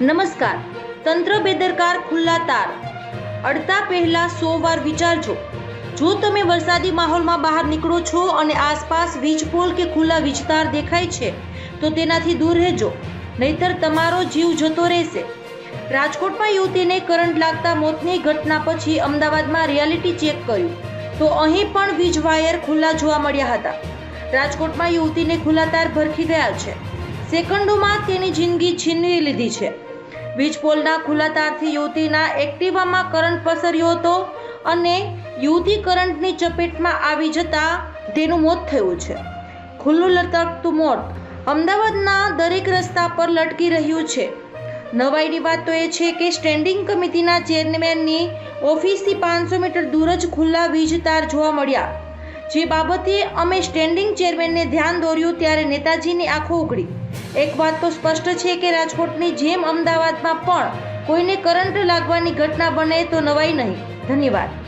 નમસ્કાર. તંત્ર બેદરકાર ખુલ્લા તાર. અડતા પહેલા સો વાર વિચારજો. જો તમે વરસાદી માહોલમાં બહાર નીકળો છો અને આસપાસ વીજ પોલ કે ખુલ્લા વીજતાર દેખાય છે, તો તેનાથી દૂર રહેજો. નહીતર તમારો જીવ જતો રહેશે. રાજકોટમાં યુવતીને કરંટ લાગતા મોતની ઘટના પછી અમદાવાદમાં રિયાલિટી ચેક કર્યું. તો અહીં પણ વીજ વાયર ખુલ્લા જોવા મળ્યા હતા. રાજકોટમાં યુવતીને ખુલ્લા તાર ભરખી ગયા છે. સેકન્ડોમાં તેની જિંદગી છીનવી લીધી છે. વીજ પોલના ખુલ્લા તારથી યુવતીના એક્ટિવામાં કરંટ પસર્યો હતો અને યુવતી કરંટની ચપેટમાં આવી જતાં તેનું મોત થયું છે. ખુલ્લું લટકતું મોત અમદાવાદના દરેક રસ્તા પર લટકી રહ્યું છે. નવાઈની વાત તો એ છે કે સ્ટેન્ડિંગ કમિટીના ચેરમેનની ઓફિસથી પાંચસો મીટર દૂર જ ખુલ્લા વીજ તાર જોવા મળ્યા. જે બાબતે અમે સ્ટેન્ડિંગ ચેરમેનને ધ્યાન દોર્યું ત્યારે નેતાજીની આંખો ઉઘડી એક વાત તો સ્પષ્ટ છે કે રાજકોટની જેમ અમદાવાદમાં પણ કોઈને કરંટ લાગવાની ઘટના બને તો નવાઈ નહીં. ધન્યવાદ.